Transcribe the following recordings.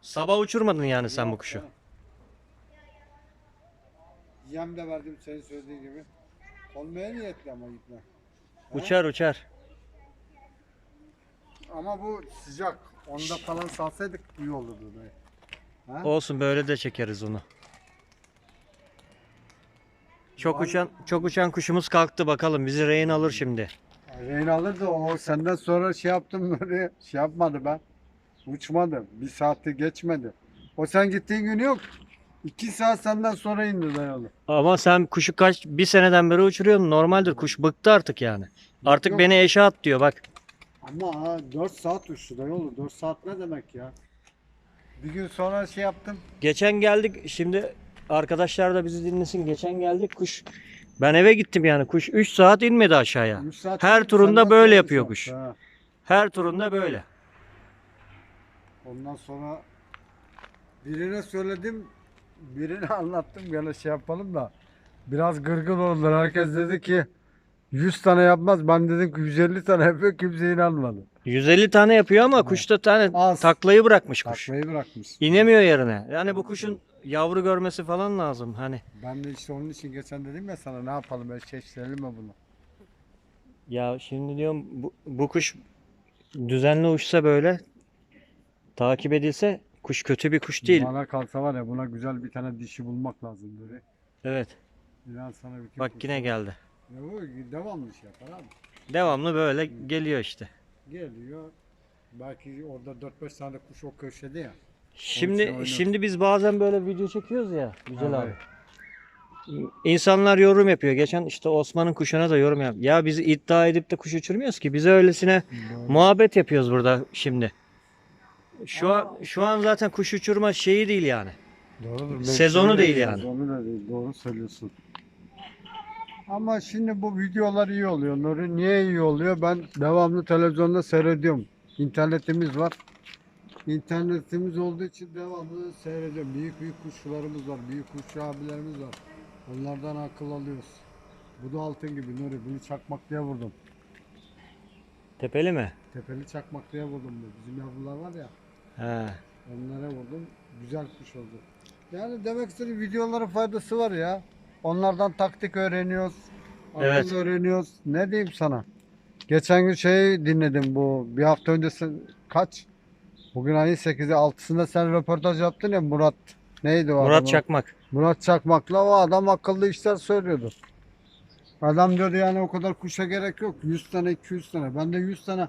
Sabah uçurmadın yani sen bu kuşu. Yem de verdim senin söylediğin gibi. Olmaya niyetli ama gitme. Uçar uçar. Ama bu sıcak. Onda falan salsaydık iyi olurdu dayı. Ha? Olsun böyle de çekeriz onu. Çok uçan çok uçan kuşumuz kalktı bakalım bizi rehin alır şimdi. Rehin alır da o senden sonra şey yaptım böyle şey yapmadı ben. Uçmadı. Bir saati geçmedi. O sen gittiğin gün yok. İki saat senden sonra indi dayalı. Ama sen kuşu kaç bir seneden beri uçuruyorsun normaldir kuş bıktı artık yani. Artık Yok. beni eşe at diyor bak. Ama ha, 4 saat uçtu dayı 4 saat ne demek ya? Bir gün sonra şey yaptım. Geçen geldik şimdi arkadaşlar da bizi dinlesin. Geçen geldik kuş ben eve gittim yani kuş 3 saat inmedi aşağıya. üç saat Her turunda senden böyle sonra yapıyor kuş. ha. Her turunda böyle. Ondan sonra birine söyledim, birine anlattım gene şey yapalım da biraz gırgır oldular. Herkes dedi ki 100 tane yapmaz. Ben dedim ki 150 tane yapıyor. Kimse inanmadı. 150 tane yapıyor ama kuş da tane Az. taklayı bırakmış kuş. Taklayı bırakmış. İnemiyor yerine. Yani bu kuşun yavru görmesi falan lazım hani. Ben de işte onun için geçen dedim ya sana ne yapalım eşleştirelim mi bunu? Ya şimdi diyorum bu, bu kuş düzenli uçsa böyle takip edilse kuş kötü bir kuş değil. Bana kalsa var ya buna güzel bir tane dişi bulmak lazım böyle. Evet. İnan sana bütün Bak kuş- yine geldi. Ya bu devamlı şey yapar abi. Devamlı böyle geliyor işte. Geliyor. Belki orada 4-5 tane kuş o köşede ya. Şimdi oynuyor. şimdi biz bazen böyle video çekiyoruz ya güzel Abi. İnsanlar yorum yapıyor. Geçen işte Osman'ın kuşuna da yorum yap. Ya biz iddia edip de kuş uçurmuyoruz ki. Biz öylesine muhabbet yapıyoruz burada şimdi. Şu an şu an zaten kuş uçurma şeyi değil yani. Doğrudur. Sezonu değil yani. Sezonu da değil. Doğru söylüyorsun. Ama şimdi bu videolar iyi oluyor. Nuri niye iyi oluyor? Ben devamlı televizyonda seyrediyorum. İnternetimiz var. İnternetimiz olduğu için devamlı seyrediyorum. Büyük büyük kuşçularımız var. Büyük kuşçu abilerimiz var. Onlardan akıl alıyoruz. Bu da altın gibi Nuri. Bunu çakmak diye vurdum. Tepeli mi? Tepeli çakmak diye vurdum. bu. Bizim yavrular var ya. He. Onlara vurdum. Güzel kuş oldu. Yani demek istediğim videoların faydası var ya. Onlardan taktik öğreniyoruz. Akıl Evet. öğreniyoruz. Ne diyeyim sana? Geçen gün şey dinledim bu. Bir hafta öncesi kaç? Bugün ayın 8'i 6'sında sen röportaj yaptın ya Murat. Neydi o Murat adam? Çakmak. Murat Çakmak'la o adam akıllı işler söylüyordu. Adam diyordu yani o kadar kuşa gerek yok. 100 tane 200 tane. Bende 100 tane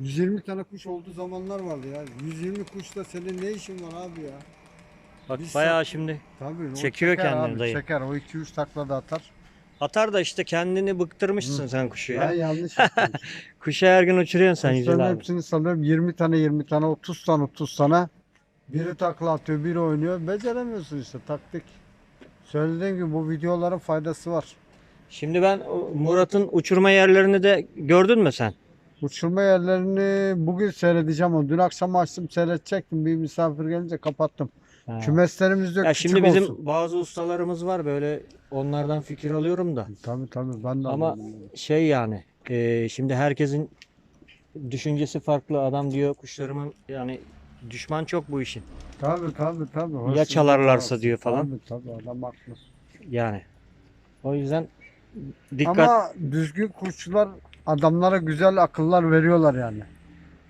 120 tane kuş olduğu zamanlar vardı ya. 120 kuşla senin ne işin var abi ya? Bak Biz bayağı şimdi Tabii. o Çekiyor çeker kendini abi, dayı. Çeker. O 2-3 takla da atar. atar da işte kendini bıktırmışsın sen kuşu Ben ya. yanlış yaptım. Kuşa her gün uçuruyorsun sen Kuşların Yücel abi. hepsini salıyorum. 20 tane 20 tane 30 tane 30 tane. Biri takla atıyor biri oynuyor. Beceremiyorsun işte taktik. Söylediğim gibi bu videoların faydası var. Şimdi ben o Murat'ın uçurma yerlerini de gördün mü sen? Uçurma yerlerini bugün seyredeceğim ama dün akşam açtım seyredecektim. Bir misafir gelince kapattım. Ha. Kümesterimiz yok Ya şimdi bizim olsun. bazı ustalarımız var böyle onlardan fikir alıyorum da. Tabii tabii ben de Ama anladım şey yani e, şimdi herkesin düşüncesi farklı. Adam diyor kuşlarımın yani düşman çok bu işin. Tabii tabii tabii. Ya Hırsızlık çalarlarsa var. diyor falan. Tabii tabii adam haklı. Yani. O yüzden dikkat. Ama düzgün kuşçular adamlara güzel akıllar veriyorlar yani.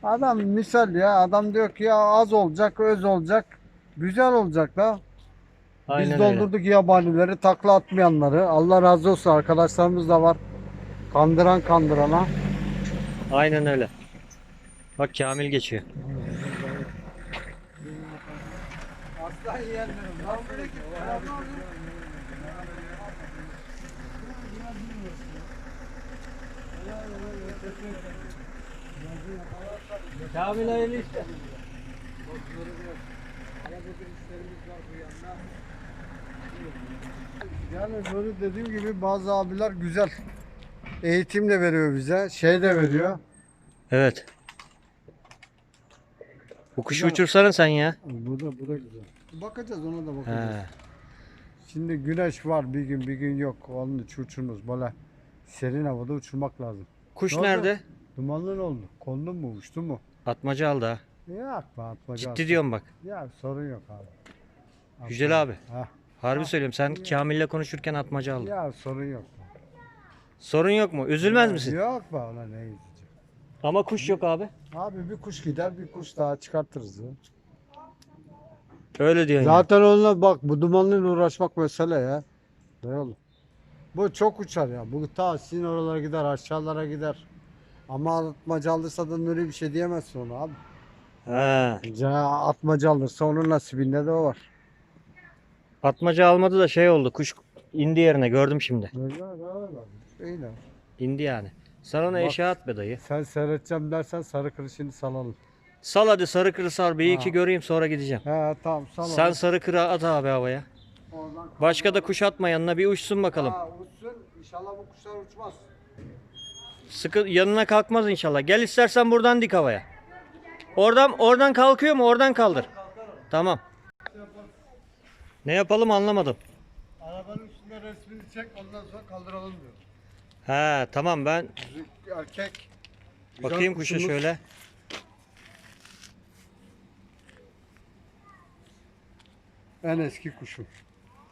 Adam misal ya adam diyor ki ya az olacak öz olacak güzel olacak da. Biz Aynen öyle. doldurduk yabanileri takla atmayanları. Allah razı olsun arkadaşlarımız da var. Kandıran kandırana. Aynen öyle. Bak Kamil geçiyor. Aslan yeğenlerim. Kamil hayırlı işte. Yani böyle dediğim gibi bazı abiler güzel. Eğitim de veriyor bize. Şey de veriyor. Evet. Bu kuşu uçursana sen ya. Bu da bu da güzel. Bakacağız ona da bakacağız. He. Şimdi güneş var bir gün bir gün yok. Onun için uçurmaz. Böyle serin havada uçurmak lazım. Kuş Ne oldu? nerede? Dumanlı ne oldu? Kondu mu uçtu mu? Atmaca aldı ha. Yok be atmaca. Ciddi diyorum bak. Ya sorun yok abi. Yücel abi. Ha. Harbi söylüyorum. Sen Kamil'le konuşurken atmaca aldın. Ya sorun yok. Sorun yok mu? Üzülmez misin? Yok be ona ne üzücü. Ama kuş yok abi. Abi bir kuş gider bir kuş daha çıkartırız ya. Öyle diyorsun ya. Zaten onunla bak bu dumanla uğraşmak mesele ya. Dayalı. Bu çok uçar ya. Bu ta sizin oralara gider aşağılara gider. Ama atmaca alırsa da Nuri bir şey diyemezsin ona abi. Ha. Ya atmaca alırsa onun nasibinde de o var. Atmaca almadı da şey oldu. Kuş indi yerine gördüm şimdi. Öyle. İndi yani. Sen ona Bak. eşya at be dayı. Sen seyredeceğim dersen sarı kırışını salalım. Sal hadi sarı kırı sar. Bir iki göreyim sonra gideceğim. He tamam salalım. Sen sarı kırı at abi havaya. Başka da kuş atma yanına bir uçsun bakalım. Ha, uçsun. İnşallah bu kuşlar uçmaz. Sıkı yanına kalkmaz inşallah. Gel istersen buradan dik havaya. Oradan oradan kalkıyor mu? Oradan kaldır. Tamam. Ne yapalım anlamadım. Arabanın üstünde resmini çek ondan sonra kaldıralım diyor. He tamam ben erkek. güzel bakayım kuşa kuşumuz. şöyle. En eski kuşum.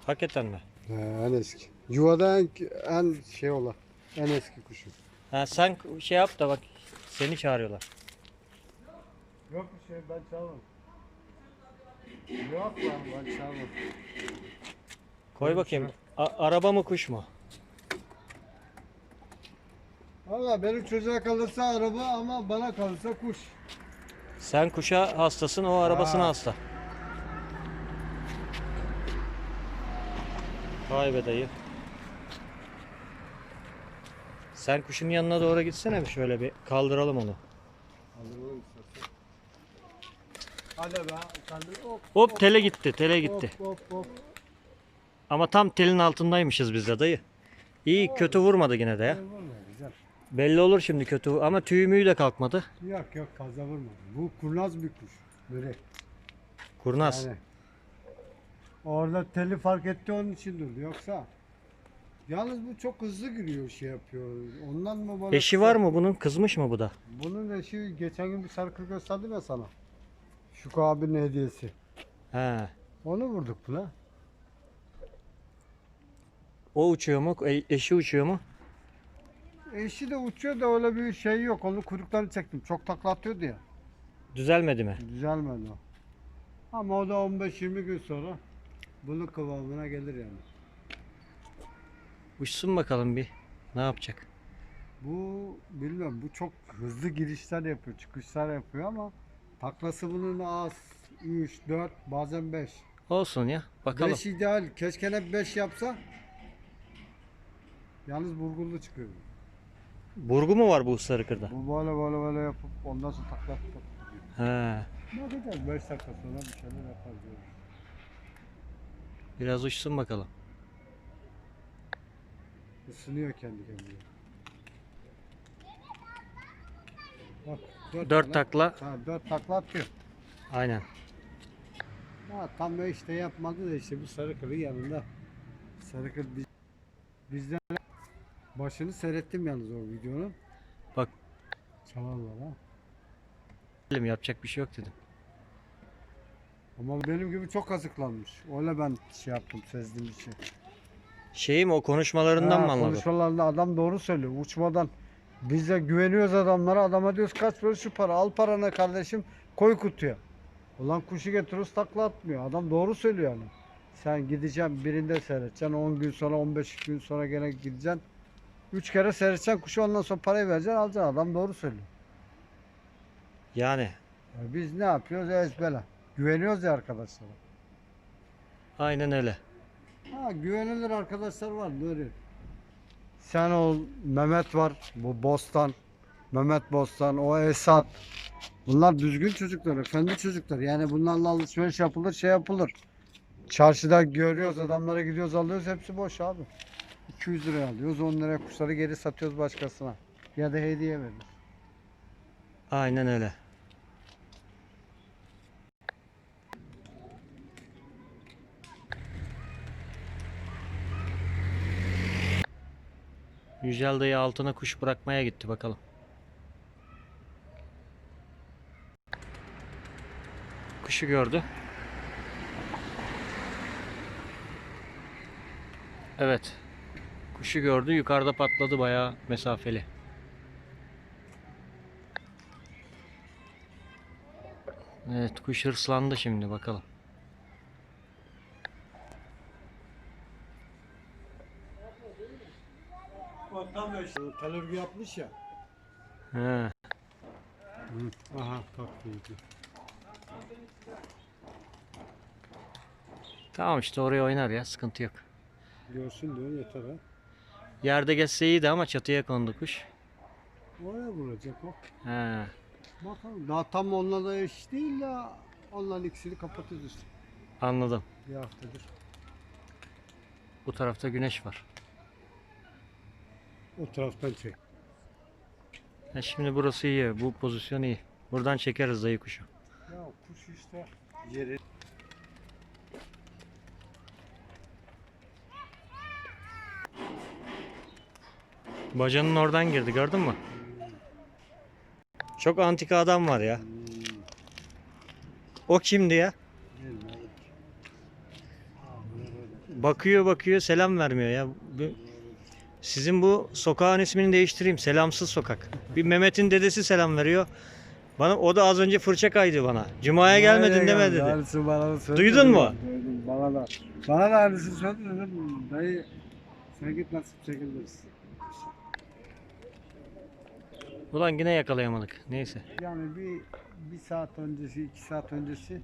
Hakikaten mi? He, en eski. Yuvada en, en şey olan. En eski kuşum. Ha sen şey yap da bak seni çağırıyorlar. Yok bir şey ben çalmam. Yok lan ben çalmam. Koy bakayım. A- araba mı kuş mu? Valla benim çocuğa kalırsa araba ama bana kalırsa kuş. Sen kuşa hastasın, o arabasına Ha. hasta. Vay be dayı. Sen kuşun yanına doğru gitsene bir şöyle bir kaldıralım onu. Kaldıralım istersen. Hadi be. Sen de hop Hop tele gitti, tele gitti. hop hop hop. Ama tam telin altındaymışız biz de dayı. İyi kötü vurmadı yine de ya. Güzel. Belli olur şimdi kötü ama tüy müyü de kalkmadı. Yok yok fazla vurmadı. Bu kurnaz bir kuş. Böyle. Kurnaz. Yani. Orada teli fark etti onun için durdu. Yoksa Yalnız bu çok hızlı giriyor şey yapıyor. Ondan mı bana Eşi var mı bunun? Kızmış mı bu da? Bunun eşi geçen gün bir sarkı gösterdim ya sana. Şuko abinin hediyesi. He. Onu vurduk buna. O uçuyor mu? E- eşi uçuyor mu? Eşi de uçuyor da öyle bir şey yok. Onun kuyruklarını çektim. Çok takla atıyordu ya. Düzelmedi mi? Düzelmedi o. Ama o da 15-20 gün sonra bunun kıvamına gelir yani. Uçsun bakalım bir. Ne yapacak? Bu bilmiyorum bu çok hızlı girişler yapıyor, çıkışlar yapıyor ama taklası bunun az. 3, 4, bazen 5. Olsun ya. Bakalım. 5 ideal. Keşke hep 5 yapsa. Yalnız burgullu çıkıyor. Burgu mu var bu sarı kırda? Bu böyle böyle böyle yapıp ondan sonra takla gidiyor. He. Bakacağız 5 dakika sonra bir şeyler yapar diyoruz. Biraz uçsun bakalım. Isınıyor kendi kendine. Bak, Dört tane- takla. Ha, 4 takla atıyor. Aynen. Ha, tam da işte yapmadı da işte bir sarı kırı yanında. Sarı kır biz, bizden başını seyrettim yalnız o videonun. Bak. Çalarlar ha. Dedim, Yapacak bir şey yok dedim. Ama benim gibi çok kazıklanmış. Öyle ben şey yaptım sezdim bir şey. Şeyi mi o konuşmalarından Ha, mı anladın? Konuşmalarında adam doğru söylüyor. Uçmadan biz de güveniyoruz adamlara. Adama diyoruz kaç para şu para. Al paranı kardeşim koy kutuya. Ulan kuşu getiriyoruz takla atmıyor. Adam doğru söylüyor yani. Sen gideceksin birinde seyredeceksin. 10 gün sonra 15 gün sonra gene gideceksin. 3 kere seyredeceksin kuşu ondan sonra parayı vereceksin alacaksın. Adam doğru söylüyor. Yani Ya biz ne yapıyoruz? Ezbele. Güveniyoruz ya arkadaşlara. aynen öyle. Ha güvenilir arkadaşlar var böyle. Sen ol, Mehmet var, bu Bostan, Mehmet Bostan, o Esat. Bunlar düzgün çocuklar, efendi çocuklar. Yani bunlarla alışveriş yapılır, şey yapılır. Çarşıda görüyoruz, adamlara gidiyoruz, alıyoruz, hepsi boş abi. 200 liraya alıyoruz, 10 liraya kuşları geri satıyoruz başkasına. Ya da hediye veriyoruz. Aynen öyle. Yücel dayı altına kuş bırakmaya gitti bakalım. kuşu gördü. Evet. Kuşu gördü. Yukarıda patladı bayağı mesafeli. Evet kuş hırslandı şimdi bakalım. Televizyon yapmış ya. He. Aha tatlıydı. Tamam işte oraya oynar ya sıkıntı yok. Görsün diyor yeter ha. Yerde geçse iyiydi ama çatıya kondu kuş. Oraya vuracak o. He. Bakalım daha tam onunla da eş değil de onların ikisini kapatırız. Anladım. Bir haftadır. Bu tarafta güneş var. O taraftan çek. Ha, şimdi burası iyi. Bu pozisyon iyi. Buradan çekeriz dayı kuşu. Ya kuş işte yeri. Bacanın oradan girdi gördün mü? Çok antika adam var ya. O kimdi ya? Bakıyor bakıyor selam vermiyor ya. Sizin bu sokağın ismini değiştireyim. Selamsız sokak. Bir Mehmet'in dedesi selam veriyor. Bana o da az önce fırça kaydı bana. Cuma'ya gelmedin deme dedi. Aynısı bana da söyledi. Duydun mu? Duydum. Bana da. Bana da aynısını söyledi dedim. Dayı sen git nasip çekiliriz. Ulan yine yakalayamadık. Neyse. Yani bir bir saat öncesi, iki saat öncesi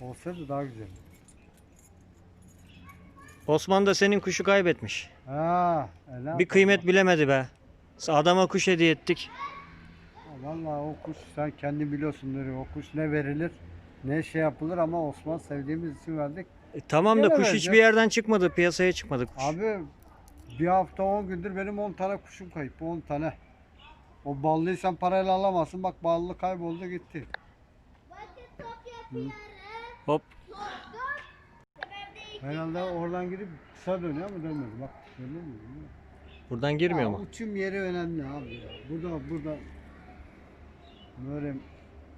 olsaydı daha güzel. Osman da senin kuşu kaybetmiş. Ha, e ne Bir yapalım? kıymet bilemedi be. Adama kuş hediye ettik. Vallahi o kuş sen kendi biliyorsun Nuri. O kuş ne verilir, ne şey yapılır ama Osman sevdiğimiz için verdik. E, tamam da Gene kuş vereceğim. hiçbir yerden çıkmadı. Piyasaya çıkmadı kuş. Abi bir hafta 10 gündür benim 10 tane kuşum kayıp. 10 tane. O ballıyı sen parayla alamazsın. Bak ballı kayboldu gitti. Hop. Herhalde oradan gidip kısa dönüyor ama dönmedi. Bak görüyor musun? Buradan girmiyor Ya mu? Uçum yeri önemli abi. ya. Burada burada böyle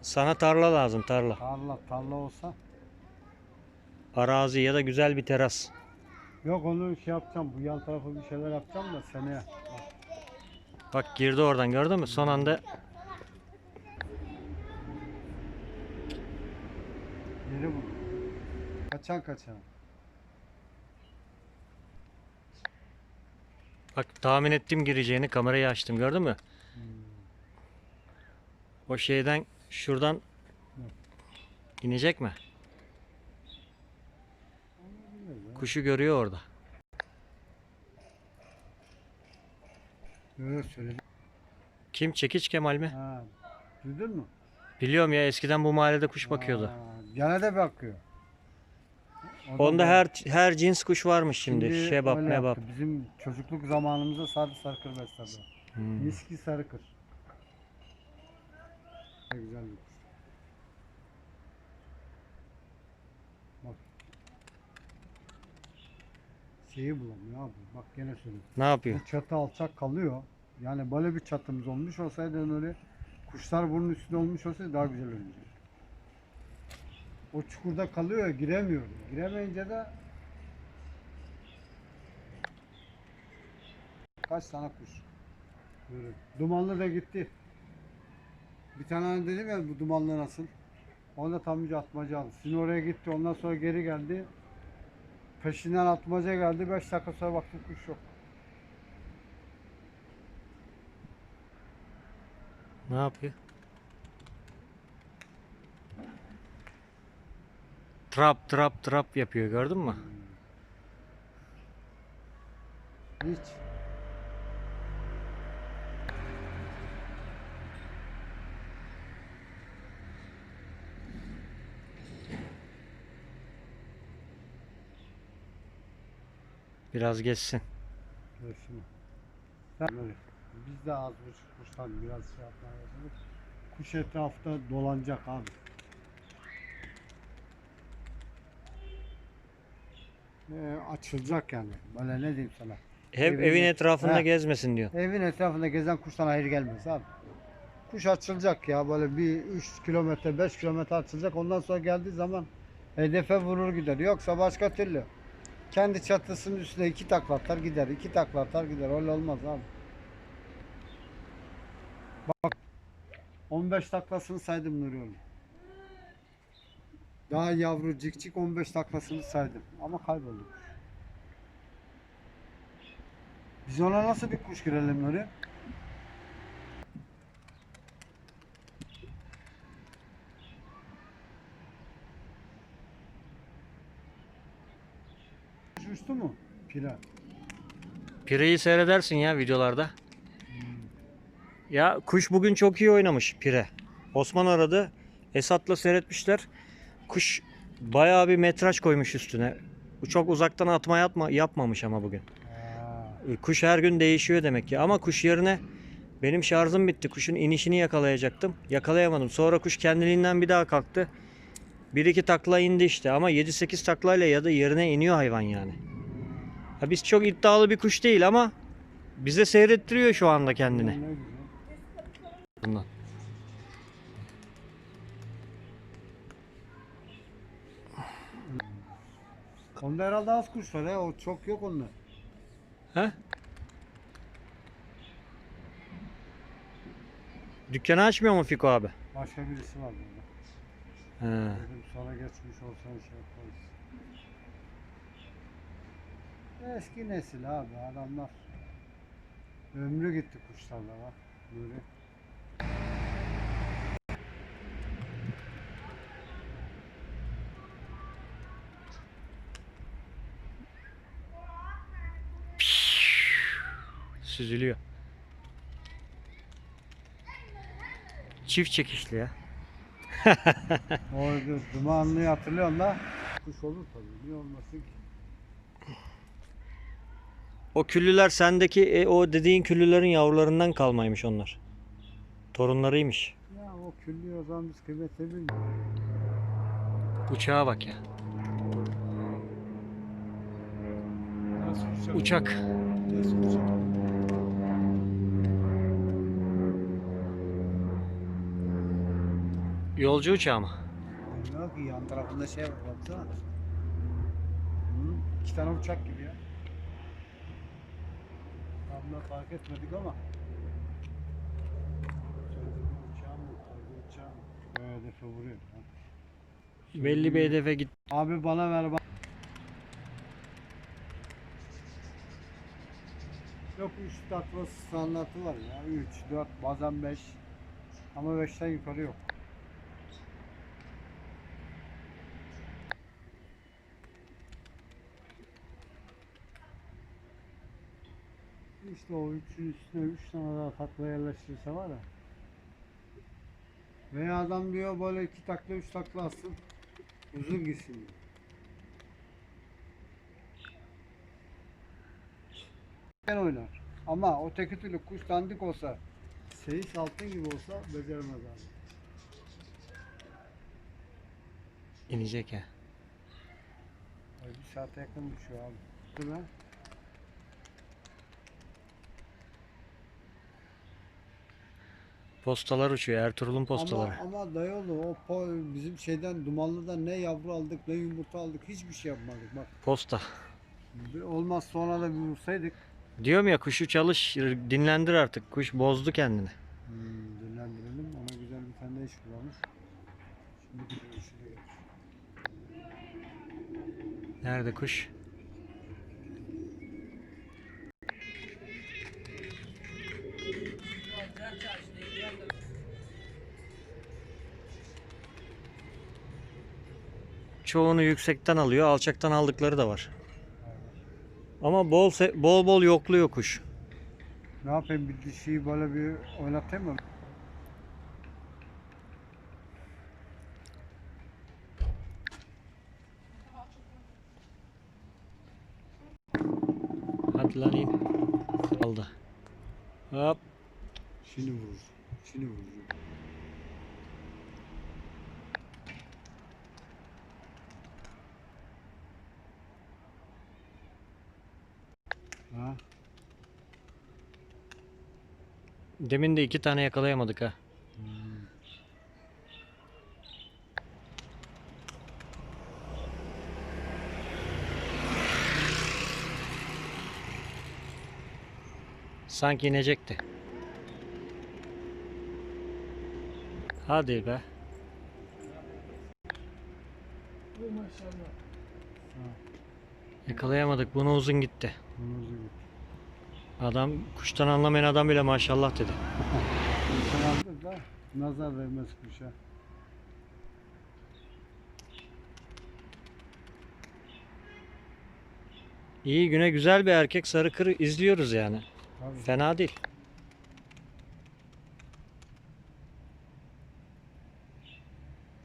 Sana tarla lazım tarla. tarla tarla olsa Arazi ya da güzel bir teras. yok onu şey yapacağım. Bu yan tarafa bir şeyler yapacağım da seneye. Bak, Bak girdi oradan gördün mü? Son anda Yeri bu. Kaçan kaçan. Bak tahmin ettim gireceğini kamerayı açtım gördün mü? O şeyden şuradan inecek mi? Kuşu görüyor orada. Söyledim. Kim? Çekiç Kemal mi? Ha, duydun mu? Biliyorum ya eskiden bu mahallede kuş bakıyordu. Gene de bakıyor. Onda her her cins kuş varmış şimdi. Şebap, öyle mebap. yaptı. Bizim çocukluk zamanımızda sarı sarkır besledi. Hmm. Miski sarıkır. Ne güzel bir kuş. Bak. Şeyi bulamıyor abi. Bak gene söylüyorum. Ne yapıyor? Bu çatı alçak kalıyor. Yani böyle bir çatımız olmuş olsaydı öyle kuşlar bunun üstünde olmuş olsaydı daha güzel olurdu. O çukurda kalıyor giremiyor. Giremeyince de kaç tane kuş. Böyle. Dumanlı da gitti. Bir tane dedim ya bu dumanlı nasıl? Onda tam bir atmaca aldı. Sizin oraya gitti ondan sonra geri geldi. Peşinden atmaca geldi. 5 dakika sonra baktım kuş yok. Ne yapıyor? Trap trap trap yapıyor gördün mü? Hiç. Biraz geçsin. Dur şimdi. Biz de az buçuk kuştan biraz şey yapmaya başladık. Kuş etrafta dolanacak abi. Ee, açılacak yani. Böyle ne diyeyim sana. Hep Evin- evin etrafında Ha. gezmesin diyor. Evin etrafında gezen kuştan hayır gelmez abi. kuş açılacak ya böyle bir 3 kilometre 5 kilometre açılacak ondan sonra geldiği zaman hedefe vurur gider. Yoksa başka türlü kendi çatısının üstüne iki takla atar gider. iki takla atar gider. Öyle olmaz abi. Bak 15 taklasını saydım Nuri oğlum. Daha yavru cikcik 15 taklasını saydım ama kayboldu. Biz ona nasıl bir kuş girelim Nuri? Kuş uçtu mu? Pira. Pireyi seyredersin ya videolarda. Ya kuş bugün çok iyi oynamış Pire. Osman aradı. Esat'la seyretmişler. Kuş bayağı bir metraj koymuş üstüne. Çok uzaktan atma yapma, yapmamış ama bugün. E, Kuş her gün değişiyor demek ki. Ama kuş yerine benim şarjım bitti. Kuşun inişini yakalayacaktım. Yakalayamadım. Sonra kuş kendiliğinden bir daha kalktı. Bir iki takla indi işte. Ama 7-8 taklayla ya da yerine iniyor hayvan yani. Ha biz çok iddialı bir kuş değil ama bize seyrettiriyor şu anda kendini. Bundan. Onda herhalde az kuş var ya. O çok yok onda. He? Dükkanı açmıyor mu Fiko abi? Başka birisi var burada. He. Dedim sonra geçmiş olsa şey yaparız. Eski nesil abi adamlar. Ömrü gitti kuşlarla bak. Nuri. Süzülüyor. Çift çekişli ya. O dumanlıyı hatırlıyorsun da. Kuş olur tabii. Niye olmasın ki? O küllüler sendeki e, o dediğin küllülerin yavrularından kalmaymış onlar. Torunlarıymış. Ya o küllü o zaman biz kıymetli bilmiyoruz. Uçağa bak ya. Uçak. Yolcu uçağı mı? Yok yan tarafında şey var baksana. Hı, iki tane uçak gibi ya. Tam da fark etmedik ama. Uçağı mı? Kargo uçağı mı? Hedefe vuruyor. ha. Belli bir hedefe git. Abi bana ver bak. Yok 3 takla standartı var ya. 3, 4, bazen 5. Ama 5'ten yukarı yok. İşte o üçün üstüne 3 tane daha takla yerleştirirse var ya. Veya adam diyor böyle 2 takla 3 takla atsın. Uzun gitsin diyor. Ben oynar. Ama o teki türlü kuş dandik olsa, seyis altın gibi olsa beceremez abi. İnecek ya. Ay, bir saate yakın düşüyor abi. Değil mi? Postalar uçuyor. Ertuğrul'un postaları. Ama, ama dayıoğlu o po- bizim şeyden dumanlıdan ne yavru aldık ne yumurta aldık hiçbir şey yapmadık bak. Posta. Olmaz sonra da bir vursaydık. Diyorum ya kuşu çalış, dinlendir artık. Kuş bozdu kendini. Hmm, dinlendirelim ona güzel bir tane de iş bulalım. Şimdi şuraya. Nerede kuş? Çoğunu yüksekten alıyor, alçaktan aldıkları da var. Ama bol bol bol yokluyor kuş. Ne yapayım bir dişiyi böyle bir oynatayım mı? Hadi lan in. Aldı. Hop. Şimdi vurur. Şimdi vurur. Ha. Demin de iki tane yakalayamadık ha. Sanki inecekti. Hadi be. Bu maşallah. Ha. Yakalayamadık. Bunu uzun gitti. Kırmızı git. Adam kuştan anlamayan adam bile maşallah dedi. İnsan da nazar vermez kuşa. İyi güne güzel bir erkek sarı kırı izliyoruz yani. Tabii. Fena değil.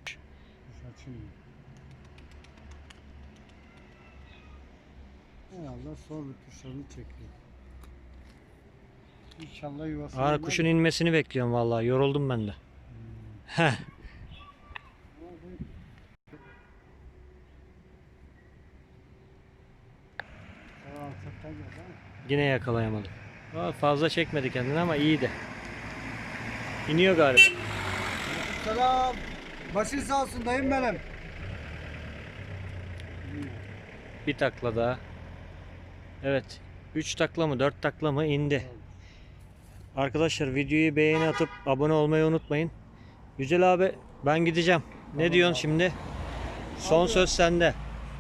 Kuş açılmıyor. Herhalde son rütuşlarını çekiyor. İnşallah yuvasına Ağrı iner. kuşun inmesini bekliyorum vallahi. Yoruldum ben de. Heh. Ha. Yine yakalayamadım. Aa, Fazla çekmedi kendini ama iyiydi. İniyor galiba. Selam. Başın sağ olsun dayım benim. Bir takla daha. Evet. 3 takla mı 4 takla mı indi. Arkadaşlar videoyu beğeni atıp abone olmayı unutmayın. Yücel abi ben gideceğim. Ne Tamam diyorsun abi. şimdi? Son Abi. söz sende.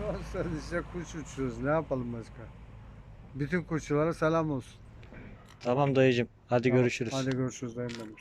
An sen işte kuş uçuyoruz. Ne yapalım başka? Bütün kuşçulara selam olsun. Tamam dayıcım. Hadi Tamam, görüşürüz. Hadi görüşürüz dayım benim.